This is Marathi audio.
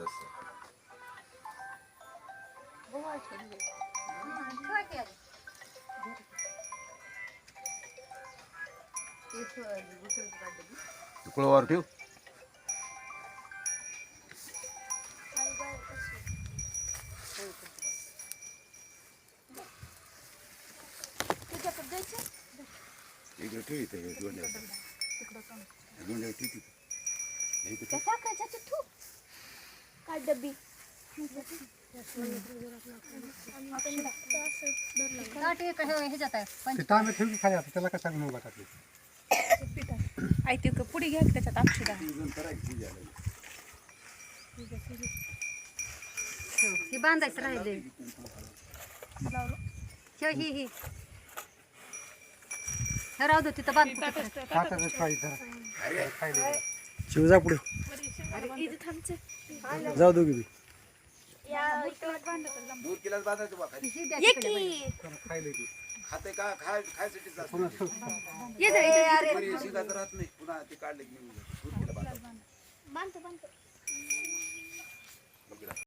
तसं कुळवावर ठेव इकडे ठेव इथे हे दोंड्यावर. हे दोंड्यावर ठेव तिथे. हर डब्बी पिताने ठेव की खाली आता त्याला कसा घेऊन बघा ते? पिता आई ती पुढे घ्या की त्याच्यात अक्षर हे बांधायचं राहिले हे ही ही हे। राहू दे तो तिथं बाँध शिवजा पुढे जाऊ दोघी बी. दूर किल्ल्यात बांधायचं बा खाली. ही द्या तिकडे बाई. खायला की. खाते का? खाय खायसाठी जास्त. ये जरा इथे. बरी राहत नाही. पुन्हा ते काढले की बांधतो बांधतो.